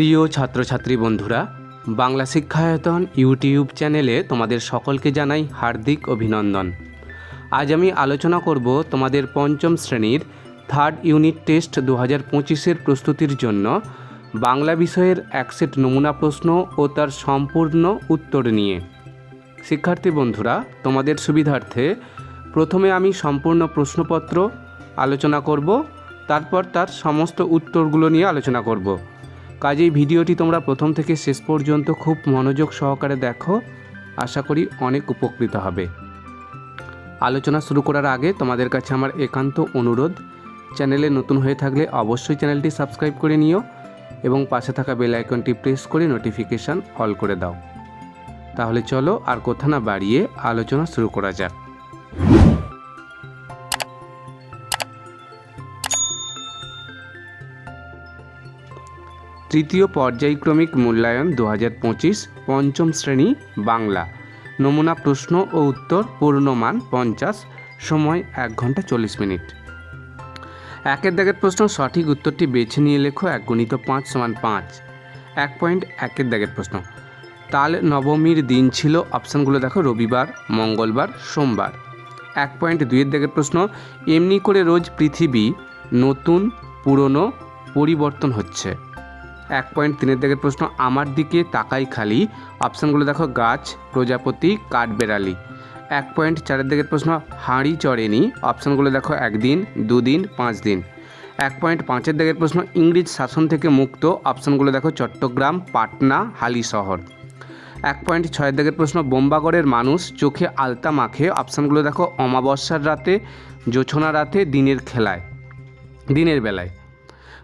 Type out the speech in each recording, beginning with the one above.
প্রিয় ছাত্রছাত্রী বন্ধুরা, বাংলা শিক্ষায়তন ইউটিউব চ্যানেলে তোমাদের সকলকে জানাই হার্দিক অভিনন্দন। আজ আমি আলোচনা করব তোমাদের পঞ্চম শ্রেণির থার্ড ইউনিট টেস্ট দু হাজার পঁচিশের প্রস্তুতির জন্য বাংলা বিষয়ের এক সেট নমুনা প্রশ্ন ও তার সম্পূর্ণ উত্তর নিয়ে। শিক্ষার্থী বন্ধুরা, তোমাদের সুবিধার্থে প্রথমে আমি সম্পূর্ণ প্রশ্নপত্র আলোচনা করব, তারপর তার সমস্ত উত্তরগুলো নিয়ে আলোচনা করব। কাজেই ভিডিওটি তোমরা প্রথম থেকে শেষ পর্যন্ত খুব মনোযোগ সহকারে দেখো। আশা করি অনেক উপকৃত হবে। আলোচনা শুরু করার আগে তোমাদের কাছে আমার একান্ত অনুরোধ, চ্যানেলে নতুন হয়ে থাকলে অবশ্যই চ্যানেলটি সাবস্ক্রাইব করে নিও এবং পাশে থাকা বেল আইকনটি প্রেস করে নোটিফিকেশান অল করে দাও। তাহলে চলো আর কথা না বাড়িয়ে আলোচনা শুরু করা যাক। তৃতীয় পর্যায়ক্রমিক মূল্যায়ন দু পঞ্চম শ্রেণি বাংলা। নমুনা প্রশ্ন ও উত্তর পূর্ণমান পঞ্চাশ, সময় এক ঘণ্টা চল্লিশ মিনিট। একের দাগের প্রশ্ন সঠিক উত্তরটি বেছে নিয়ে লেখো এক গণিত পাঁচ সমান পাঁচ। এক পয়েন্ট একের দাগের প্রশ্ন। তাল নবমীর দিন ছিল, অপশানগুলো দেখো, রবিবার, মঙ্গলবার, সোমবার। এক পয়েন্ট দুইয়ের দাগের প্রশ্ন, এমনি করে রোজ পৃথিবী নতুন, পুরনো, পরিবর্তন হচ্ছে। এক পয়েন্ট তিনের দিকের প্রশ্ন, আমার দিকে তাকাই খালি। অপশানগুলো দেখো, গাছ, প্রজাপতি, কাঠবেড়ালি। এক পয়েন্ট চারের দিকের প্রশ্ন, হাঁড়ি চড়েনি। অপশানগুলো দেখো, একদিন, দুদিন পাঁচ দিন এক পয়েন্ট পাঁচের দিকের প্রশ্ন, ইংরেজ শাসন থেকে মুক্ত। অপশানগুলো দেখো, চট্টগ্রাম, পাটনা হালি শহর এক পয়েন্ট ছয়ের দিকের প্রশ্ন, বোম্বাগড়ের মানুষ চোখে আলতা মাখে। অপশানগুলো দেখো, অমাবস্যার রাতে, জোছনা রাতে, দিনের খেলায়, দিনের বেলায়।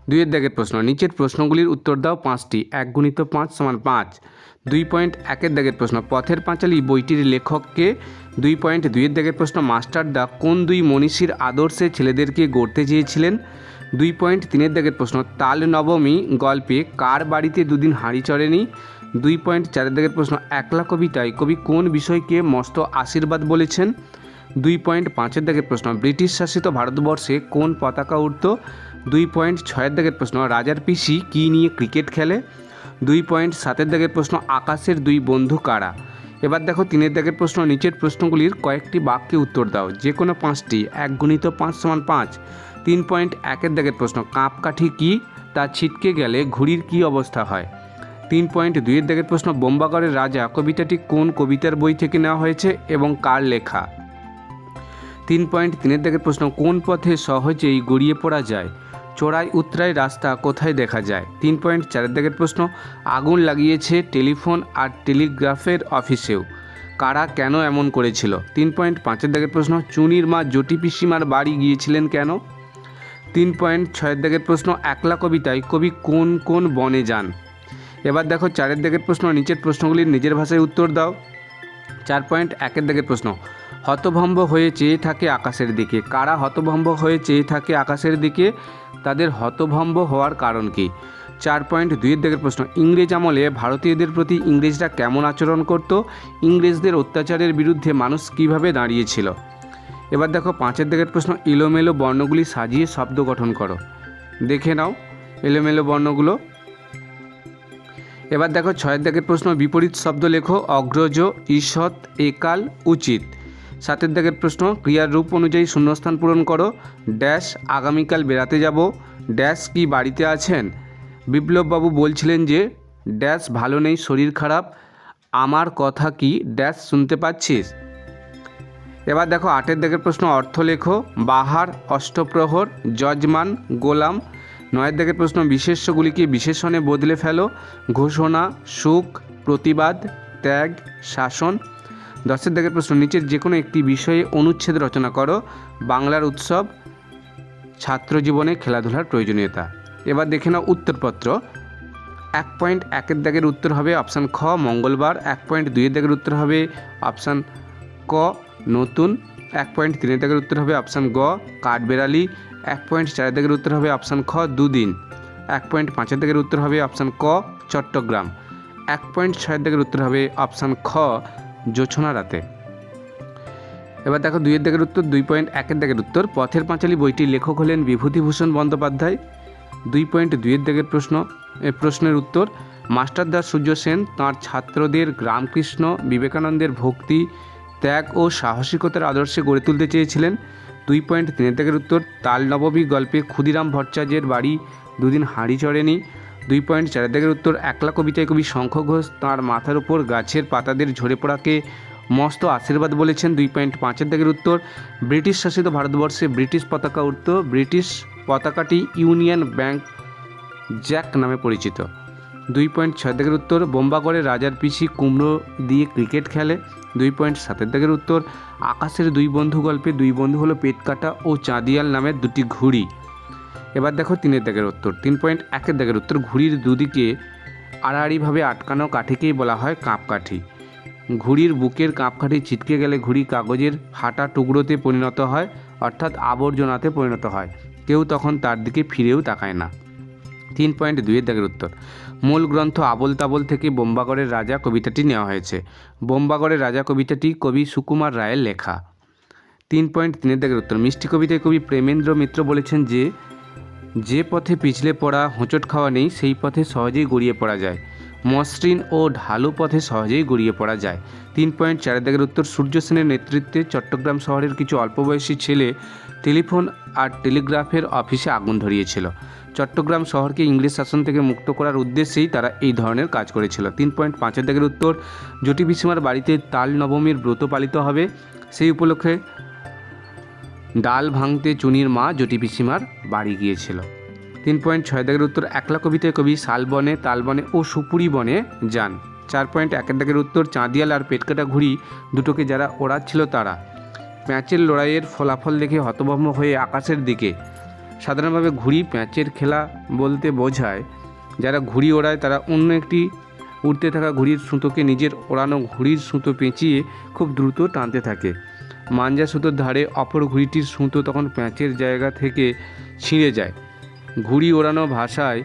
দুইয়ের দাগের প্রশ্ন, নিচের প্রশ্নগুলির উত্তর দাও পাঁচটি, এক গুণিত পাঁচ সমান পাঁচ। দুই পয়েন্ট একের দাগের প্রশ্ন, পথের পাঁচালী বইটির লেখককে দুই পয়েন্ট দুইয়ের দাগের প্রশ্ন মাস্টারদা কোন দুই মনীষীর আদর্শে ছেলেদেরকে গড়তে চেয়েছিলেন? দুই পয়েন্ট তিনের দাগের প্রশ্ন তাল নবমী গল্পে কার বাড়িতে দুদিন হাঁড়ি চড়েনি? দুই পয়েন্ট চারের দাগের প্রশ্ন, একলা কবিতায় কবি কোন বিষয়কে মস্ত আশীর্বাদ বলেছেন? দুই পয়েন্ট পাঁচের দাগের প্রশ্ন, ব্রিটিশ শাসিত ভারতবর্ষে কোন পতাকা উঠত দুই পয়েন্ট ছয়ের দাগের প্রশ্ন, রাজার পিসি কী নিয়ে ক্রিকেট খেলে? দুই পয়েন্ট সাতের দাগের প্রশ্ন, আকাশের দুই বন্ধু কারা? এবার দেখো তিনের দাগের প্রশ্ন, নিচের প্রশ্নগুলির কয়েকটি বাক্যে উত্তর দাও, যে কোনো পাঁচটি, এক গুণিত পাঁচ সমান পাঁচ। তিন পয়েন্ট একের দাগের প্রশ্ন কাঁপকাঠি কী, তা ছিটকে গেলে ঘুড়ির কী অবস্থা হয়? তিন পয়েন্ট দুইয়ের দাগের প্রশ্ন বোম্বাগড়ের রাজা কবিতাটি কোন কবিতার বই থেকে নেওয়া হয়েছে এবং কার লেখা? তিন পয়েন্ট তিনের দাগের প্রশ্ন, কোন পথে সহজেই গড়িয়ে পড়া যায়? চোরাই উত্তরাই রাস্তা কোথায় দেখা যায়? তিন পয়েন্ট চারের দাগের প্রশ্ন, আগুন লাগিয়েছে টেলিফোন আর টেলিগ্রাফের অফিসেও। কারা কেন এমন করেছিল? তিন পয়েন্ট পাঁচের দাগের প্রশ্ন, চুনির মা জটি পিসিমার বাড়ি গিয়েছিলেন কেন? তিন পয়েন্ট ছয়ের দাগের প্রশ্ন, একলা কবিতায় কবি কোন কোন বনে যান? এবার দেখো চারের দাগের প্রশ্ন, নিচের প্রশ্নগুলির নিজের ভাষায় উত্তর দাও। চার পয়েন্ট একের দাগের প্রশ্ন হতভম্ব হয়ে চেয়ে থাকে আকাশের দিকে। কারা হতভম্ব হয়ে চেয়ে থাকে আকাশের দিকে? তাদের হতভম্ব হওয়ার কারণ কি? চার পয়েন্ট দুইয়ের দিকের প্রশ্ন। ইংরেজ আমলে ভারতীয়দের প্রতি ইংরেজরা কেমন আচরণ করত? ইংরেজদের অত্যাচারের বিরুদ্ধে মানুষ কীভাবে দাঁড়িয়েছিল? এবার দেখো পাঁচের দিকের প্রশ্ন। এলোমেলো বর্ণগুলি সাজিয়ে শব্দ গঠন করো। দেখে নাও এলোমেলো বর্ণগুলো। এবার দেখো ছয়ের দাগের প্রশ্ন। বিপরীত শব্দ লেখো। অগ্রজ, ঈষৎ, একাল, উচিত। সাতের দাগের প্রশ্ন, ক্রিয়ার রূপ অনুযায়ী শূন্যস্থান পূরণ করো। ড্যাশ, আগামীকাল বেড়াতে যাব। ড্যাশ কি বাড়িতে আছেন? বিপ্লববাবু বলছিলেন যে, ড্যাশ ভালো নেই, শরীর খারাপ। আমার কথা কি ড্যাশ শুনতে পাচ্ছিস? এবার দেখো, আটের দাগের প্রশ্ন অর্থ লেখো বাহার, অষ্টপ্রহর, যজমান, গোলাম। নয়ের দাগের প্রশ্ন, বিশেষ্যগুলিকে বিশেষণে বদলে ফেলো। ঘোষণা, সুখ, প্রতিবাদ, ত্যাগ, শাসন। দশের দাগের প্রশ্ন, নিচের যে কোনো একটি বিষয়ে অনুচ্ছেদ রচনা করো। বাংলার উৎসব, ছাত্র জীবনে খেলাধুলার প্রয়োজনীয়তা। এবার দেখে নাও উত্তরপত্র। এক পয়েন্ট একের দাগের উত্তর হবে অপশান খ, মঙ্গলবার। এক পয়েন্ট দুইয়ের দাগের উত্তর হবে অপশান ক, নতুন। এক পয়েন্ট তিনের দাগের উত্তর হবে অপশান গ, কাঠবেড়ালি। এক পয়েন্ট চারের দাগের উত্তর হবে অপশান খ, দুদিন। এক পয়েন্ট পাঁচের দাগের উত্তর হবে অপশান ক, চট্টগ্রাম। এক পয়েন্ট ছয়ের দাগের উত্তর হবে অপশান খ জোছনা রাতে। এবার দেখো দুইয়ের দাগের উত্তর, দুই পয়েন্ট একের দাগের উত্তর। পথের পাঁচালী বইটির লেখক হলেন বিভূতিভূষণ বন্দ্যোপাধ্যায়। দুই পয়েন্ট দুইয়ের দাগের প্রশ্ন প্রশ্নের উত্তর মাস্টারদাস সূর্য সেন তাঁর ছাত্রদের রামকৃষ্ণ বিবেকানন্দের ভক্তি, ত্যাগ ও সাহসিকতার আদর্শে গড়ে তুলতে চেয়েছিলেন। দুই পয়েন্ট তিনের দাগের উত্তর তাল নবমী গল্পে ক্ষুদিরাম ভট্টাচার্যের বাড়ি দুদিন হাঁড়ি চড়েনি। দুই পয়েন্ট চারের দাগের উত্তর একলা কবিতায় কবি শঙ্খ ঘোষ তাঁর মাথার উপর গাছের পাতাদের ঝরে পড়াকে মস্ত আশীর্বাদ বলেছেন। দুই পয়েন্ট পাঁচের দাগের উত্তর, ব্রিটিশ শাসিত ভারতবর্ষে ব্রিটিশ পতাকা উঠত ব্রিটিশ পতাকাটি ইউনিয়ন ব্যাংক জ্যাক নামে পরিচিত। দুই পয়েন্ট ছয় দাগের উত্তর, বোম্বাগড়ে রাজার পিসি কুমড়ো দিয়ে ক্রিকেট খেলে। দুই পয়েন্ট সাতের দাগের উত্তর, আকাশের দুই বন্ধু গল্পে দুই বন্ধু হলো পেট কাটা ও চাঁদিয়াল নামের দুটি ঘুড়ি। এবার দেখো তিনের দাগের উত্তর। তিন পয়েন্ট একের দাগের উত্তর। ঘুড়ির দুদিকে আড়াআড়িভাবে আটকানো কাঠিকেই বলা হয় কাঁপকাঠি। ঘুড়ির বুকের কাঁপকাঠি ছিটকে গেলে ঘুড়ি কাগজের ফাটা টুকরোতে পরিণত হয়, অর্থাৎ আবর্জনাতে পরিণত হয়। কেউ তখন তার দিকে ফিরেও তাকায় না। তিন পয়েন্ট দুইয়ের দাগের উত্তর। মূল গ্রন্থ আবল তাবল থেকে বোম্বাগড়ের রাজা কবিতাটি নেওয়া হয়েছে। বোম্বাগড়ের রাজা কবিতাটি কবি সুকুমার রায়ের লেখা। তিন পয়েন্ট তিনের দাগের উত্তর। মিষ্টি কবিতায় কবি প্রেমেন্দ্র মিত্র বলেছেন যে যে পথে পিছলে পড়া, হোঁচট খাওয়া নেই, সেই পথে সহজেই গড়িয়ে পড়া যায়। মসৃণ ও ঢালু পথে সহজেই গড়িয়ে পড়া যায়। তিন পয়েন্ট চার দাগের উত্তর সূর্য সেনের নেতৃত্বে চট্টগ্রাম শহরের কিছু অল্প বয়সী ছেলে টেলিফোন আর টেলিগ্রাফের অফিসে আগুন ধরিয়েছিল। চট্টগ্রাম শহরকে ইংরেজ শাসন থেকে মুক্ত করার উদ্দেশ্যেই তারা এই ধরনের কাজ করেছিল। তিন পয়েন্ট পাঁচের দাগের উত্তর জটি পিসিমার বাড়িতে তাল নবমীর ব্রত পালিত হবে। সেই উপলক্ষে ডাল ভাঙতে চুনির মা জটি পিসিমার বাড়ি গিয়েছিল। তিন পয়েন্ট ছয় দাগের উত্তর একলা কবিতায় কবি শালবনে তালবনে ও সুপুরি বনে যান। চার পয়েন্ট একের দাগের উত্তর, চাঁদিয়াল আর পেটকাটা ঘুড়ি দুটোকে যারা ওড়াচ্ছিল তারা। প্যাঁচের লড়াইয়ের ফলাফল দেখে হতভম্ব হয়ে আকাশের দিকে। সাধারণভাবে ঘুড়ি প্যাঁচের খেলা বলতে বোঝায়, যারা ঘুড়ি ওড়ায় তারা অন্য একটি উড়তে থাকা ঘুড়ির সুতোকে নিজের ওড়ানো ঘুড়ির সুতো পেঁচিয়ে খুব দ্রুত টানতে থাকে। মাঞ্জা সুতোর ধারে অপর ঘুড়িটির সুতো তখন প্যাঁচের জায়গা থেকে ছিঁড়ে যায়। ঘুড়ি ওড়ানো ভাষায়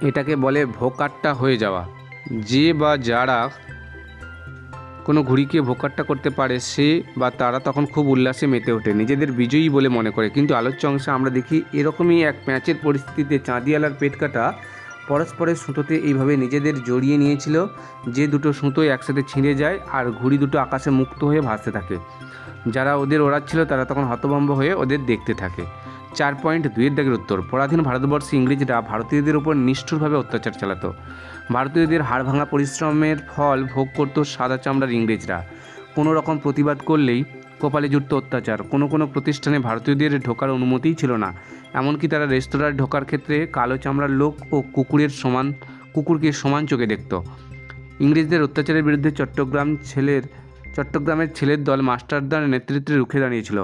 এটাকে বলে ভোকাট্টা হয়ে যাওয়া। যে বা যারা কোনো ঘুড়িকে ভোকাট্টা করতে পারে, সে বা তারা তখন খুব উল্লাসে মেতে ওঠে, নিজেদের বিজয়ী বলে মনে করে। কিন্তু আলোচ্য অংশে আমরা দেখি এরকমই এক প্যাঁচের পরিস্থিতিতে চাঁদিয়ালার পেট কাটা পরস্পরের সুতোতে এইভাবে নিজেদের জড়িয়ে নিয়েছিল। যে দুটো সুতো একসাথে ছিঁড়ে যায় আর ঘুড়ি দুটো আকাশে মুক্ত হয়ে ভাসতে থাকে। যারা ওদের ওড়াচ্ছিল তারা তখন হতভম্ব হয়ে ওদের দেখতে থাকে। চার পয়েন্ট দুইয়ের দাগের উত্তর। পরাধীন ভারতবর্ষে ইংরেজরা ভারতীয়দের উপর নিষ্ঠুরভাবে অত্যাচার চালাতো। ভারতীয়দের হাড় ভাঙা পরিশ্রমের ফল ভোগ করত সাদা চামড়ার ইংরেজরা। কোনো রকম প্রতিবাদ করলেই কপালে জুটত অত্যাচার। কোনো কোনো প্রতিষ্ঠানে ভারতীয়দের ঢোকার অনুমতিই ছিল না। এমনকি তারা রেস্তোরাঁয় ঢোকার ক্ষেত্রে কালো চামড়ার লোক ও কুকুরের সমান, কুকুরকে সমান চোখে দেখত। ইংরেজদের অত্যাচারের বিরুদ্ধে চট্টগ্রাম ছেলের, চট্টগ্রামের ছেলের দল মাস্টারদার নেতৃত্বে রুখে দাঁড়িয়েছিল।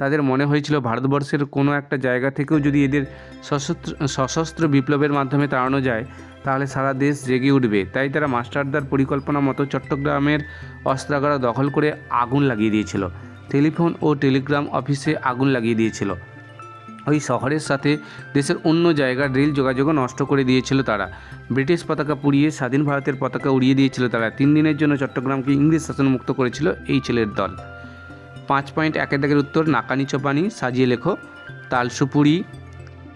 তাদের মনে হয়েছিল ভারতবর্ষের কোনো একটা জায়গা থেকেও যদি এদের সশস্ত্র সশস্ত্র বিপ্লবের মাধ্যমে তাড়ানো যায়, তাহলে সারা দেশ জেগে উঠবে। তাই তারা মাস্টারদার পরিকল্পনা মতো চট্টগ্রামের অস্ত্রাগার দখল করে আগুন লাগিয়ে দিয়েছিল। টেলিফোন ও টেলিগ্রাম অফিসে আগুন লাগিয়ে দিয়েছিল। ওই শহরের সাথে দেশের অন্য জায়গার রেল যোগাযোগও নষ্ট করে দিয়েছিল তারা। ব্রিটিশ পতাকা পুড়িয়ে স্বাধীন ভারতের পতাকা উড়িয়ে দিয়েছিল তারা। তিন দিনের জন্য চট্টগ্রামকে ইংরেজ শাসন মুক্ত করেছিল এই ছেলের দল। পাঁচ পয়েন্ট একের দাগের উত্তর নাকানি চোপানি, সাজিয়ে লেখো, তালসুপুরি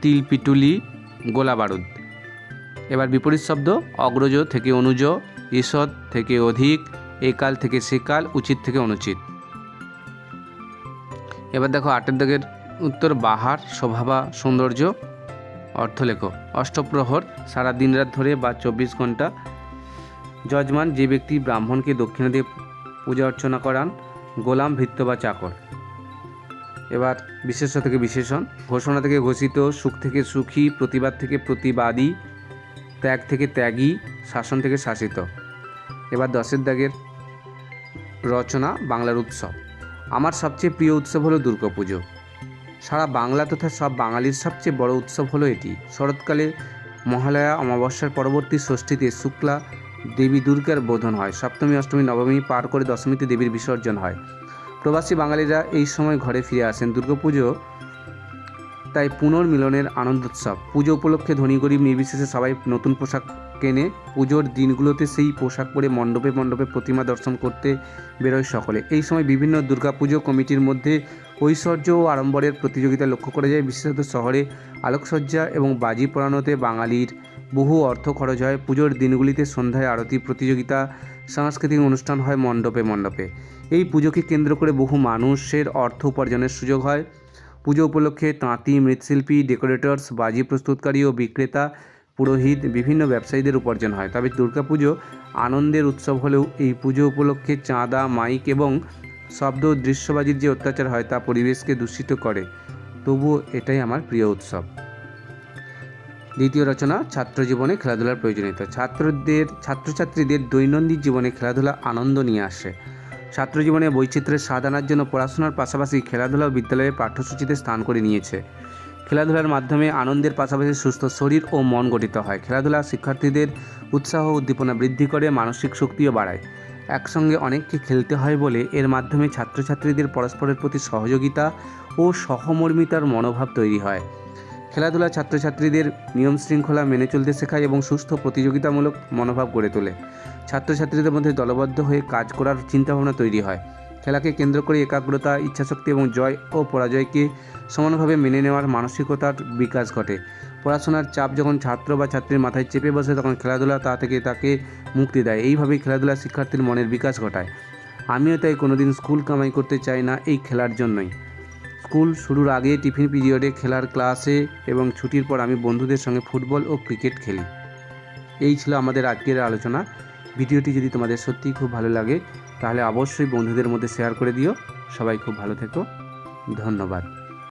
তিল পিটুলি গোলা বারুদ। এবার বিপরীত শব্দ, অগ্রজ থেকে অনুজ, ঈষৎ থেকে অধিক, একাল থেকে সেকাল, উচিত থেকে অনুচিত। এবার দেখো আটের দাগের উত্তর, বাহার, শোভাবা, সৌন্দর্য অর্থলেখ অষ্টপ্রহর, সারা দিন রাত ধরে বা চব্বিশ ঘণ্টা যজমান যে ব্যক্তি ব্রাহ্মণকে দক্ষিণা দিয়ে পূজা অর্চনা করান, গোলাম, ভৃত্য বা চাকর। এবার বিশেষ্য থেকে বিশেষণ। ঘোষণা থেকে ঘোষিত, সুখ থেকে সুখী, প্রতিবাদ থেকে প্রতিবাদী, ত্যাগ থেকে ত্যাগী, শাসন থেকে শাসিত। এবার দশের দাগের রচনা, বাংলার উৎসব। আমার সবচেয়ে প্রিয় উৎসব হলো দুর্গাপুজো সারা বাংলা তথা সব বাঙালির সবচেয়ে বড় উৎসব হলো এটি। শরৎকালে মহালয়া, অমাবস্যার পরবর্তী ষষ্ঠীতে শুক্লা দেবী দুর্গার বোধন হয়। সপ্তমী, অষ্টমী, নবমী পার করে দশমীতে দেবীর বিসর্জন হয়। প্রবাসী বাঙালিরা এই সময় ঘরে ফিরে আসেন। দুর্গাপুজো তাই পুনর্মিলনের আনন্দোৎসব পুজো উপলক্ষে ধনী গরিব নির্বিশেষে সবাই নতুন পোশাক কেনে পুজোর দিনগুলোতে সেই পোশাক পরে মণ্ডপে মণ্ডপে প্রতিমা দর্শন করতে বেরোয় সকলে। এই সময় বিভিন্ন দুর্গাপুজো কমিটির মধ্যে ঐশ্বর্য ও আড়ম্বরের প্রতিযোগিতা লক্ষ্য করা যায়। বিশেষত শহরে আলোকসজ্জা এবং বাজি পোড়ানোতে বাঙালির বহু অর্থ খরচ হয়। পুজোর দিনগুলিতে সন্ধ্যায় আরতি প্রতিযোগিতা, সাংস্কৃতিক অনুষ্ঠান হয় মণ্ডপে মণ্ডপে। এই পুজোকে কেন্দ্র করে বহু মানুষের অর্থ উপার্জনের সুযোগ হয়। পুজো উপলক্ষে তাঁতি, মৃৎশিল্পী, ডেকোরেটরস, বাজি প্রস্তুতকারী ও বিক্রেতা পুরোহিত বিভিন্ন ব্যবসায়ীদের উপার্জন হয়। তবে দুর্গাপুজো আনন্দের উৎসব হলেও এই পুজো উপলক্ষে চাঁদা, মাইক এবং শব্দ, দৃশ্যবাজির যে অত্যাচার হয় তা পরিবেশকে দূষিত করে। তবুও এটাই আমার প্রিয় উৎসব। দ্বিতীয় রচনা, ছাত্র জীবনে খেলাধুলার প্রয়োজনীয়তা। ছাত্রদের, ছাত্রছাত্রীদের দৈনন্দিন জীবনে খেলাধুলা আনন্দ নিয়ে আসে। ছাত্র জীবনে বৈচিত্র্যের স্বাদ আনার জন্য পড়াশোনার পাশাপাশি খেলাধুলাও বিদ্যালয়ের পাঠ্যসূচিতে স্থান করে নিয়েছে। খেলাধুলার মাধ্যমে আনন্দের পাশাপাশি সুস্থ শরীর ও মন গঠিত হয়। খেলাধুলা শিক্ষার্থীদের উৎসাহ উদ্দীপনা বৃদ্ধি করে, মানসিক শক্তিও বাড়ায়। একসঙ্গে অনেককে খেলতে হয় বলে এর মাধ্যমে ছাত্রছাত্রীদের পরস্পরের প্রতি সহযোগিতা ও সহমর্মিতার মনোভাব তৈরি হয়। খেলাধুলা ছাত্রছাত্রীদের নিয়ম শৃঙ্খলা মেনে চলতে শেখায় এবং সুস্থ প্রতিযোগিতামূলক মনোভাব গড়ে তোলে। ছাত্রছাত্রীদের মধ্যে দলবদ্ধ হয়ে কাজ করার চিন্তাভাবনা তৈরি হয়। খেলাকে কেন্দ্র করে একাগ্রতা, ইচ্ছাশক্তি এবং জয় ও পরাজয়কে সমানভাবে মেনে নেওয়ার মানসিকতার বিকাশ ঘটে। পড়াশোনার চাপ যখন ছাত্র বা ছাত্রীর মাথায় চেপে বসে তখন খেলাধুলা তা থেকে তাকে মুক্তি দেয়। এইভাবেই খেলাধুলা শিক্ষার্থীর মনের বিকাশ ঘটায়। আমিও তাই কোনোদিন স্কুল কামাই করতে চাই না এই খেলার জন্যই। স্কুল শুরুর আগে টিফিন পিরিয়ডে খেলার ক্লাসে এবং ছুটির পর আমি বন্ধুদের সঙ্গে ফুটবল ও ক্রিকেট খেলি। এই ছিল আমাদের আজকের আলোচনা। ভিডিওটি যদি তোমাদের সত্যিই খুব ভালো লাগে তাহলে অবশ্যই বন্ধুদের মধ্যে শেয়ার করে দিও। সবাই খুব ভালো থেকো। ধন্যবাদ।